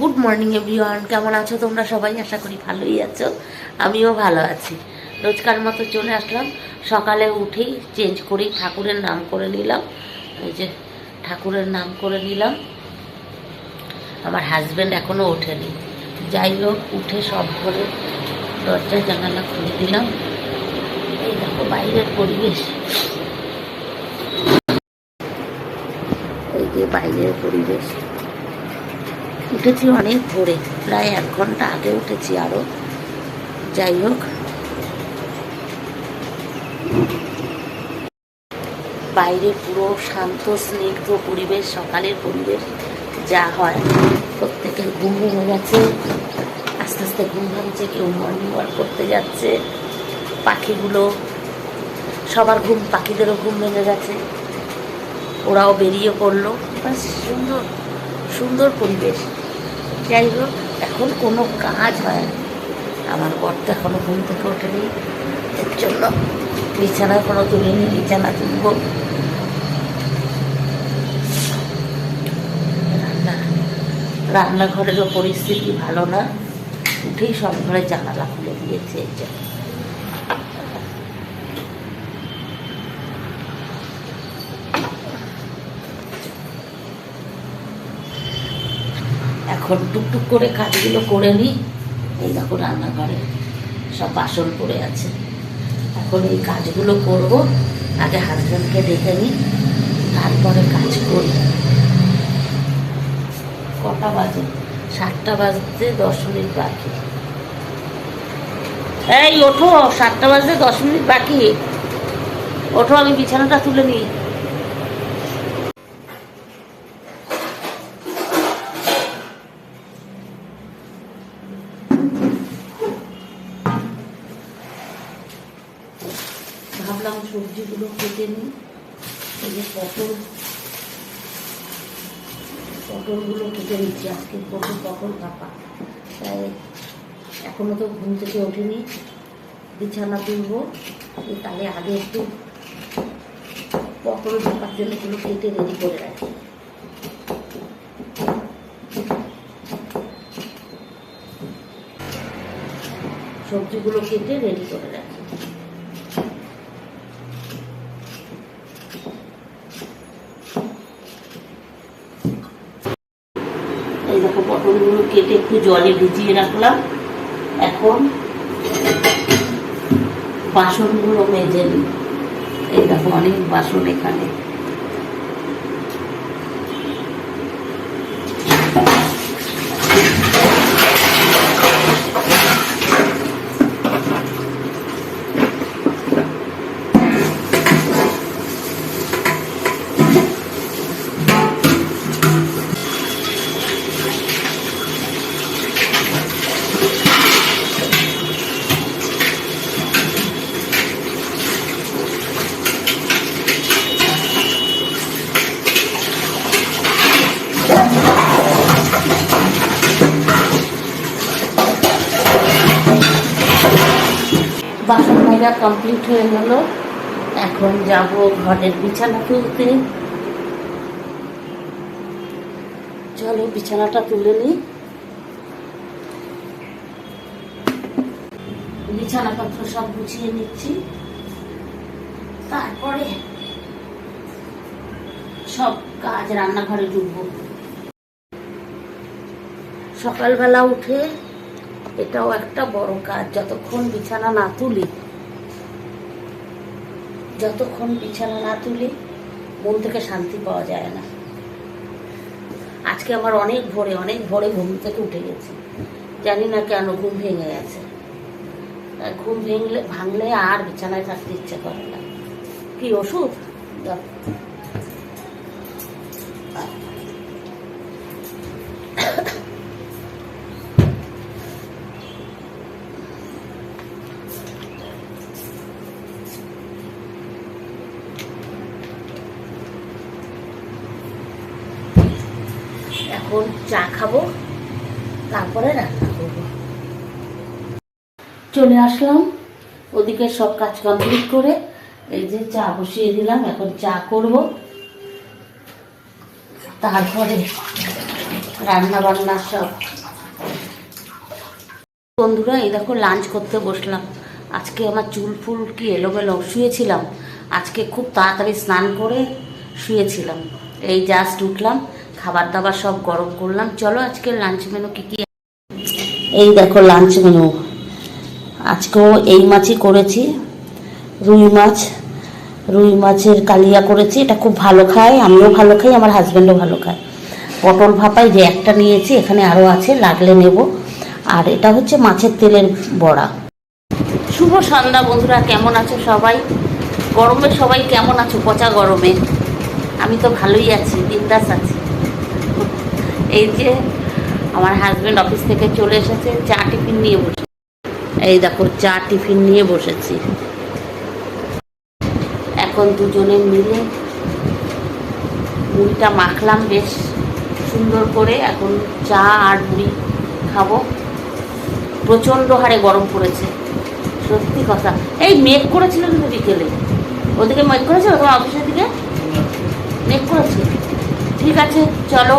Good morning everyone কেমন আছো তোমরা সবাই? আশা করি ভালোই আছো। আমিও ভালো আছি। রোজকার মতো চলে আসলাম। সকালে উঠেই চেঞ্জ করেই ঠাকুরের নাম করে নিলাম। এই যে ঠাকুরের নাম করে নিলাম। আমার হাজব্যান্ড এখনও ওঠেনি। যাই হোক, উঠে সব করে দরজা, জানালা খুলে দিলাম। এই দেখো বাইরের পরিবেশ। এই যে বাইরের পরিবেশ। উঠেছি অনেক ভোরে, প্রায় এক ঘণ্টা আগে উঠেছি আরও। যাই হোক। বাইরে পুরো শান্ত, স্নিগ্ধ পরিবেশ, সকালের পরিবেশ, যা হয়। প্রত্যেকের ঘুম ভেঙে গেছে আস্তে আস্তে ঘুম ভাঙছে, কেউ মর্নিং ওয়াক করতে যাচ্ছে। পাখিগুলো, সবার ঘুম, পাখিদেরও ঘুম ভেঙে গেছে। ওরাও বেরিয়ে পড়ল। বাস সুন্দর সুন্দর পরিবেশ। যাই হোক এখন কোনো কাজ হয় না। আমার তো এখনও ঘুম থেকে ওঠেনি। এর জন্য বিছানা কোনো তুলিনি, বিছানা তুলব। রান্না, রান্নাঘরেরও পরিস্থিতি ভালো না। উঠেই সব ঘরে জানালা খুলে দিয়েছে, এর জন্য। এখন টুকটুক করে কাজগুলো করে নিই। এই দেখো রান্নাঘরে সব বাসন পড়ে আছে। এখন এই কাজগুলো করব, আগে হাজব্যান্ডকে ডেকে নিই, তারপরে কাজ করি। কটা বাজে? সাতটা বাজতে দশ মিনিট বাকি। এই, ওঠো, সাতটা বাজতে দশ মিনিট বাকি। ওঠো, আমি বিছানাটা তুলে নিই। সবজিগুলো কেটে নিই, এই যে পটল, পটলগুলো কেটে নিচ্ছি। আজকে পটল পটল কাপা তাই এখনও তো ঘুম থেকে ওঠেনি। বিছানা তুলব। তাহলে আগে একটু পটল ঢোকার জন্য এগুলো কেটে রেডি করে রাখি। সবজিগুলো কেটে রেডি করে রাখি। দেখো পটলগুলো কেটে একটু জলে ভিজিয়ে রাখলাম। এখন বাসনগুলো মেজে নিই। এই দেখো, অনেক বাসন এখানে। বাসন কমপ্লিট হয়ে গেল। এখন যাব ঘরের বিছানা তুলতে। চলো, বিছানাটা তুলে নিই। বিছানাপত্র সব গুছিয়ে নিচ্ছি। তারপরে সব কাজ রান্নাঘরে ঢুকবো। সকালবেলা উঠে এটাও একটা বড় কাজ, যতক্ষণ বিছানা না তুলি যতক্ষণ বিছানা না তুলি, মন থেকে শান্তি পাওয়া যায় না। আজকে আমার অনেক ভোরে অনেক ভোরে ঘুম থেকে উঠে গেছি। জানি না কেন ঘুম ভেঙে গেছে। ঘুম ভেঙলে ভাঙলে আর বিছানায় থাকতে ইচ্ছে করে না। কি ওষুধ? এখন চা খাব, তারপরে রান্না করব। চলে আসলাম, ওদিকে সব কাজ কমপ্লিট করে এই যে চা বসিয়ে দিলাম, এখন চা করব। তারপরে রান্না বান্না সব। বন্ধুরা, এই দেখো লাঞ্চ করতে বসলাম। আজকে আমার চুল ফুল কি এলোমেলো শুয়েছিলাম। আজকে খুব তাড়াতাড়ি স্নান করে শুয়েছিলাম। এই জাস্ট উঠলাম খাবার দাবার সব গরম করলাম। চলো আজকে লাঞ্চ মেনু কী কী এই দেখো লাঞ্চ মেনু আজকেও এই মাছই করেছি। রুই মাছ। রুই মাছের কালিয়া করেছি। এটা খুব ভালো খায় আমিও ভালো খাই আমার হাজব্যান্ডও ভালো খায়। পটল ভাপাই যে একটা নিয়েছি এখানে আরও আছে লাগলে নেব। আর এটা হচ্ছে মাছের তেলের বড়া। শুভ সন্ধ্যা বন্ধুরা কেমন আছো সবাই? গরমে সবাই কেমন আছো? পচা গরমে। আমি তো ভালোই আছি বিন্দাস আছি। এই যে আমার হাজব্যান্ড অফিস থেকে চলে এসেছে, চা টিফিন নিয়ে বসে এই দেখো, চা টিফিন নিয়ে বসেছি। এখন দুজনে মিলে মুড়িটা মাখলাম বেশ সুন্দর করে। এখন চা আর মুড়ি খাব। প্রচণ্ড হারে গরম পড়েছে, সত্যি কথা। এই মেঘ করেছিল কিন্তু বিকেলে। ওদিকে মেঘ করেছিল তোমার অফিসের দিকে? মেঘ করেছে। ঠিক আছে, চলো।